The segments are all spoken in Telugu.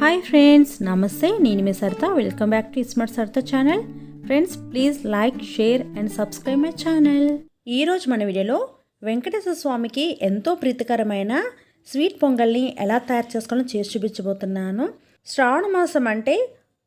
హాయ్ ఫ్రెండ్స్ నమస్తే నేను మీ Saritha. Welcome back to smart Saritha channel friends please like share and subscribe my channel ఈరోజు మన వీడియోలో వెంకటేశ్వర స్వామికి ఎంతో ప్రీతికరమైన స్వీట్ పొంగల్ని ఎలా తయారు చేసుకోవాలో చేసి చూపించబోతున్నాను. శ్రావణ మాసం అంటే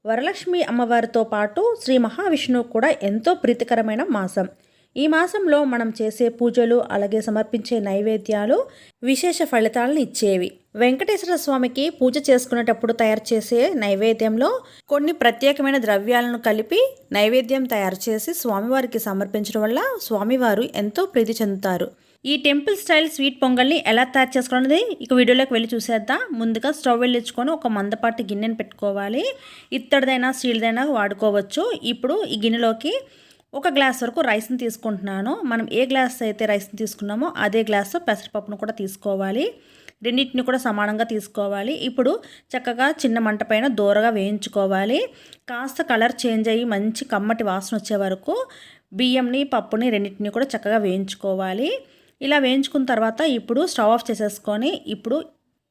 వరలక్ష్మి అమ్మవారితో పాటు శ్రీ మహావిష్ణువు కూడా ఎంతో ప్రీతికరమైన మాసం. ఈ మాసంలో మనం చేసే పూజలు అలాగే సమర్పించే నైవేద్యాలు విశేష ఫలితాలను ఇచ్చేవి. వెంకటేశ్వర స్వామికి పూజ చేసుకునేటప్పుడు తయారు చేసే నైవేద్యంలో కొన్ని ప్రత్యేకమైన ద్రవ్యాలను కలిపి నైవేద్యం తయారు చేసి స్వామివారికి సమర్పించడం వల్ల స్వామివారు ఎంతో ప్రీతి చెందుతారు. ఈ టెంపుల్ స్టైల్ స్వీట్ పొంగల్ని ఎలా తయారు చేసుకోవాలనేది ఇక వీడియోలోకి వెళ్ళి చూసేద్దాం. ముందుగా స్టవ్ వెళ్ళించుకొని ఒక మందపాటి గిన్నెను పెట్టుకోవాలి. ఇత్తడిదైనా స్టీల్దైనా వాడుకోవచ్చు. ఇప్పుడు ఈ గిన్నెలోకి ఒక గ్లాస్ వరకు రైస్ని తీసుకుంటున్నాను. మనం ఏ గ్లాస్ అయితే రైస్ని తీసుకున్నామో అదే గ్లాస్ పెసరపప్పును కూడా తీసుకోవాలి. రెండింటిని కూడా సమానంగా తీసుకోవాలి. ఇప్పుడు చక్కగా చిన్న మంట పైన దూరగా వేయించుకోవాలి. కాస్త కలర్ చేంజ్ అయ్యి మంచి కమ్మటి వాసన వచ్చే వరకు బియ్యంని పప్పుని రెండింటిని కూడా చక్కగా వేయించుకోవాలి. ఇలా వేయించుకున్న తర్వాత ఇప్పుడు స్టవ్ ఆఫ్ చేసేసుకొని ఇప్పుడు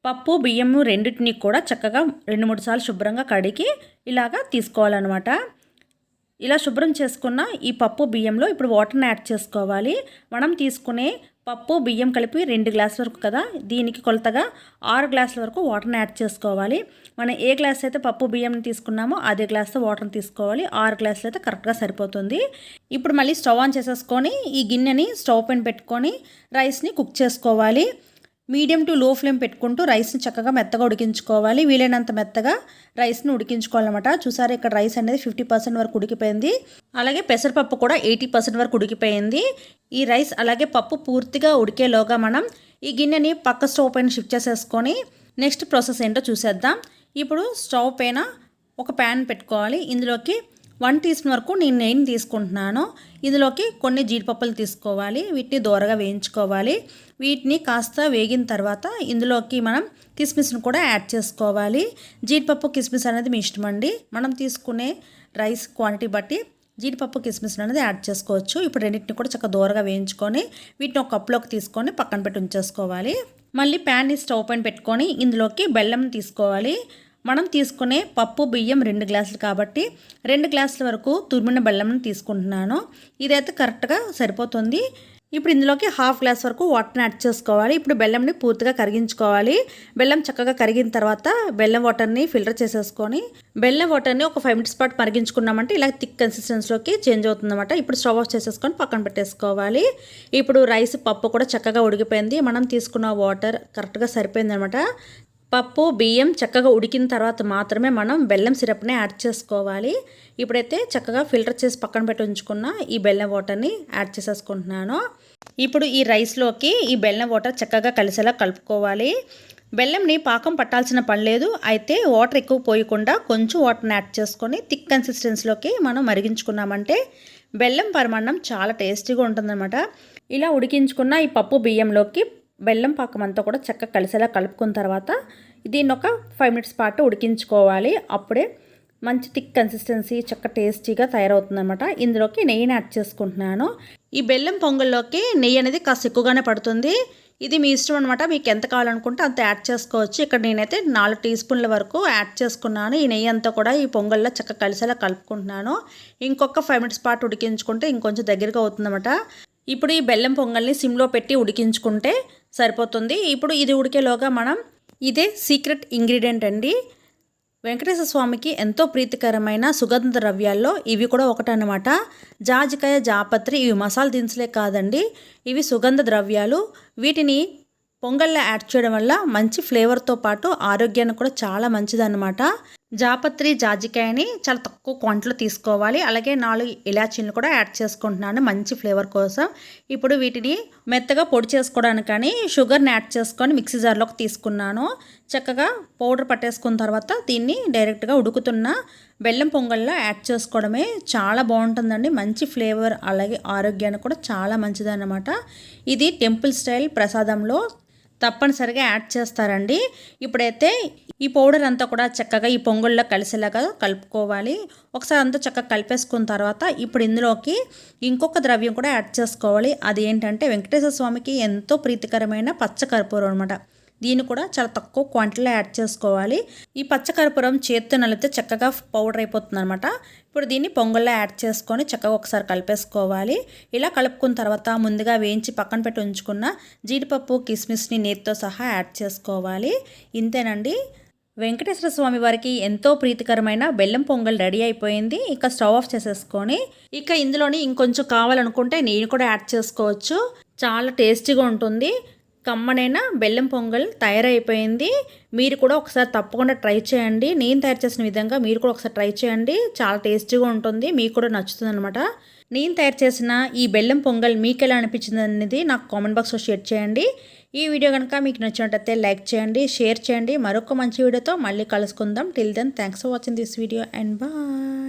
పప్పు బియ్యము రెండింటిని కూడా చక్కగా రెండు మూడు సార్లు శుభ్రంగా కడిగి ఇలాగా తీసుకోవాలన్నమాట. ఇలా శుభ్రం చేసుకున్న ఈ పప్పు బియ్యంలో ఇప్పుడు వాటర్ని యాడ్ చేసుకోవాలి. మనం తీసుకునే పప్పు బియ్యం కలిపి రెండు గ్లాసుల వరకు కదా దీనికి కొలతగా ఆరు గ్లాసుల వరకు వాటర్ని యాడ్ చేసుకోవాలి. మనం ఏ గ్లాస్ అయితే పప్పు బియ్యం తీసుకున్నామో అదే గ్లాస్తో వాటర్ని తీసుకోవాలి. ఆరు గ్లాసులు అయితే కరెక్ట్గా సరిపోతుంది. ఇప్పుడు మళ్ళీ స్టవ్ ఆన్ చేసేసుకొని ఈ గిన్నెని స్టవ్ పైన పెట్టుకొని రైస్ని కుక్ చేసుకోవాలి. మీడియం టు లో ఫ్లేమ్ పెట్టుకుంటూ రైస్ని చక్కగా మెత్తగా ఉడికించుకోవాలి. వీలైనంత మెత్తగా రైస్ని ఉడికించుకోవాలన్నమాట. చూసారు ఇక్కడ రైస్ అనేది ఫిఫ్టీ పర్సెంట్ వరకు ఉడికిపోయింది. అలాగే పెసరపప్పు కూడా ఎయిటీ పర్సెంట్ వరకు ఉడికిపోయింది. ఈ రైస్ అలాగే పప్పు పూర్తిగా ఉడికేలోగా మనం ఈ గిన్నెని పక్క స్టవ్ పైన షిఫ్ట్ చేసేసుకొని నెక్స్ట్ ప్రాసెస్ ఏంటో చూసేద్దాం. ఇప్పుడు స్టవ్ పైన ఒక ప్యాన్ పెట్టుకోవాలి. ఇందులోకి వన్ టీ స్పూన్ వరకు నేను నెయ్యిని తీసుకుంటున్నాను. ఇందులోకి కొన్ని జీడిపప్పులు తీసుకోవాలి. వీటిని దూరగా వేయించుకోవాలి. వీటిని కాస్త వేగిన తర్వాత ఇందులోకి మనం కిస్మిస్ను కూడా యాడ్ చేసుకోవాలి. జీడిపప్పు కిస్మిస్ అనేది మీ ఇష్టం అండి. మనం తీసుకునే రైస్ క్వాంటిటీ బట్టి జీడిపప్పు కిస్మిస్ అనేది యాడ్ చేసుకోవచ్చు. ఇప్పుడు రెండింటిని కూడా చక్కగా దూరగా వేయించుకొని వీటిని ఒక కప్లోకి తీసుకొని పక్కన పెట్టి ఉంచేసుకోవాలి. మళ్ళీ ప్యాన్ని స్టవ్ పైన పెట్టుకొని ఇందులోకి బెల్లం తీసుకోవాలి. మనం తీసుకునే పప్పు బియ్యం రెండు గ్లాసులు కాబట్టి రెండు గ్లాసుల వరకు తురిమిన బెల్లంని తీసుకుంటున్నాను. ఇదైతే కరెక్ట్గా సరిపోతుంది. ఇప్పుడు ఇందులోకి హాఫ్ గ్లాస్ వరకు వాటర్ని యాడ్ చేసుకోవాలి. ఇప్పుడు బెల్లంని పూర్తిగా కరిగించుకోవాలి. బెల్లం చక్కగా కరిగిన తర్వాత బెల్లం వాటర్ని ఫిల్టర్ చేసేసుకొని బెల్లం వాటర్ని ఒక ఫైవ్ మినిట్స్ పాటు మరిగించుకున్నామంటే ఇలా థిక్ కన్సిస్టెన్సీలోకి చేంజ్ అవుతుందన్నమాట. ఇప్పుడు స్టవ్ ఆఫ్ చేసేసుకొని పక్కన పెట్టేసుకోవాలి. ఇప్పుడు రైస్ పప్పు కూడా చక్కగా ఉడికిపోయింది. మనం తీసుకున్న వాటర్ కరెక్ట్గా సరిపోయిందనమాట పప్పు బియ్యం చక్కగా ఉడికిన తర్వాత మాత్రమే మనం బెల్లం సిరప్ని యాడ్ చేసుకోవాలి. ఇప్పుడైతే చక్కగా ఫిల్టర్ చేసి పక్కన పెట్టి ఉంచుకున్న ఈ బెల్లం వాటర్ని యాడ్ చేసేసుకుంటున్నాను. ఇప్పుడు ఈ రైస్లోకి ఈ బెల్లం వాటర్ చక్కగా కలిసేలా కలుపుకోవాలి. బెల్లంని పాకం పట్టాల్సిన పని లేదు. అయితే వాటర్ ఎక్కువ పోయకుండా కొంచెం వాటర్ని యాడ్ చేసుకొని థిక్ కన్సిస్టెన్సీలోకి మనం మరిగించుకున్నామంటే బెల్లం పరిమాణం చాలా టేస్టీగా ఉంటుందన్నమాట. ఇలా ఉడికించుకున్న ఈ పప్పు బియ్యంలోకి బెల్లం పాకం అంతా కూడా చక్కగా కలిసేలా కలుపుకున్న తర్వాత దీన్ని ఒక ఫైవ్ మినిట్స్ పాటు ఉడికించుకోవాలి. అప్పుడే మంచి థిక్ కన్సిస్టెన్సీ చక్క టేస్టీగా తయారవుతుందన్నమాట. ఇందులోకి నెయ్యిని యాడ్ చేసుకుంటున్నాను. ఈ బెల్లం పొంగల్లోకి నెయ్యి అనేది కాస్త ఎక్కువగానే పడుతుంది. ఇది మీ ఇష్టం అనమాట మీకు ఎంత కావాలనుకుంటే అంత యాడ్ చేసుకోవచ్చు. ఇక్కడ నేనైతే నాలుగు టీ స్పూన్ల వరకు యాడ్ చేసుకున్నాను. ఈ నెయ్యి అంతా కూడా ఈ పొంగల్లో చక్కగా కలిసేలా కలుపుకుంటున్నాను. ఇంకొక ఫైవ్ మినిట్స్ పాటు ఉడికించుకుంటే ఇంకొంచెం దగ్గరగా అవుతుందన్నమాట. ఇప్పుడు ఈ బెల్లం పొంగల్ని సిమ్లో పెట్టి ఉడికించుకుంటే సరిపోతుంది. ఇప్పుడు ఇది ఉడికేలోగా మనం ఇదే సీక్రెట్ ఇంగ్రీడియంట్ అండి. వెంకటేశ్వర స్వామికి ఎంతో ప్రీతికరమైన సుగంధ ద్రవ్యాల్లో ఇవి కూడా ఒకటనమాట జాజికాయ జాపత్రి ఇవి మసాలా దినుసులే కాదండి. ఇవి సుగంధ ద్రవ్యాలు. వీటిని పొంగల్లో యాడ్ చేయడం వల్ల మంచి ఫ్లేవర్తో పాటు ఆరోగ్యానికి కూడా చాలా మంచిదన్నమాట. జాపత్రి జాజికాయని చాలా తక్కువ క్వాంటిటీలో తీసుకోవాలి. అలాగే నాలుగు ఇలాచీలను కూడా యాడ్ చేసుకుంటున్నాను. మంచి ఫ్లేవర్ కోసం. ఇప్పుడు వీటిని మెత్తగా పొడి చేసుకోవడానికి కానీ షుగర్ని యాడ్ చేసుకొని మిక్సీ జార్లోకి తీసుకున్నాను. చక్కగా పౌడర్ పట్టేసుకున్న తర్వాత దీన్ని డైరెక్ట్గా ఉడుకుతున్న బెల్లం పొంగల్లో యాడ్ చేసుకోవడమే చాలా బాగుంటుందండి. మంచి ఫ్లేవర్ అలాగే ఆరోగ్యానికి కూడా చాలా మంచిదన్నమాట. ఇది టెంపుల్ స్టైల్ ప్రసాదంలో తప్పనిసరిగా యాడ్ చేస్తారండి. ఇప్పుడైతే ఈ పౌడర్ అంతా కూడా చక్కగా ఈ పొంగుల్లో కలిసేలాగా కలుపుకోవాలి. ఒకసారి అంతా చక్కగా కలిపేసుకున్న తర్వాత ఇప్పుడు ఇందులోకి ఇంకొక ద్రవ్యం కూడా యాడ్ చేసుకోవాలి. అది ఏంటంటే వెంకటేశ్వర స్వామికి ఎంతో ప్రీతికరమైన పచ్చకర్పూరం అనమాట దీన్ని కూడా చాలా తక్కువ క్వాంటిటీలో యాడ్ చేసుకోవాలి. ఈ పచ్చకర్పూరం చేత్తో నలిపితే చక్కగా పౌడర్ అయిపోతుంది అనమాట ఇప్పుడు దీన్ని పొంగల్లో యాడ్ చేసుకొని చక్కగా ఒకసారి కలిపేసుకోవాలి. ఇలా కలుపుకున్న తర్వాత ముందుగా వేయించి పక్కన పెట్టి ఉంచుకున్న జీడిపప్పు కిస్మిస్ని నేతితో సహా యాడ్ చేసుకోవాలి. ఇంతేనండి. వెంకటేశ్వర స్వామి వారికి ఎంతో ప్రీతికరమైన బెల్లం పొంగల్ రెడీ అయిపోయింది. ఇక స్టవ్ ఆఫ్ చేసేసుకొని ఇక ఇందులోని ఇంకొంచెం కావాలనుకుంటే నేను కూడా యాడ్ చేసుకోవచ్చు. చాలా టేస్టీగా ఉంటుంది. కమ్మనైన బెల్లం పొంగల్ తయారైపోయింది. మీరు కూడా ఒకసారి తప్పకుండా ట్రై చేయండి. నేను తయారు చేసిన విధంగా మీరు కూడా ఒకసారి ట్రై చేయండి. చాలా టేస్టీగా ఉంటుంది. మీకు కూడా నచ్చుతుంది అనమాట నేను తయారు చేసిన ఈ బెల్లం పొంగల్ మీకు ఎలా అనిపించింది అనేది నాకు కామెంట్ బాక్స్లో షేర్ చేయండి. ఈ వీడియో కనుక మీకు నచ్చినట్టయితే లైక్ చేయండి షేర్ చేయండి. మరొక మంచి వీడియోతో మళ్ళీ కలుసుకుందాం. Till then thanks for watching this video and bye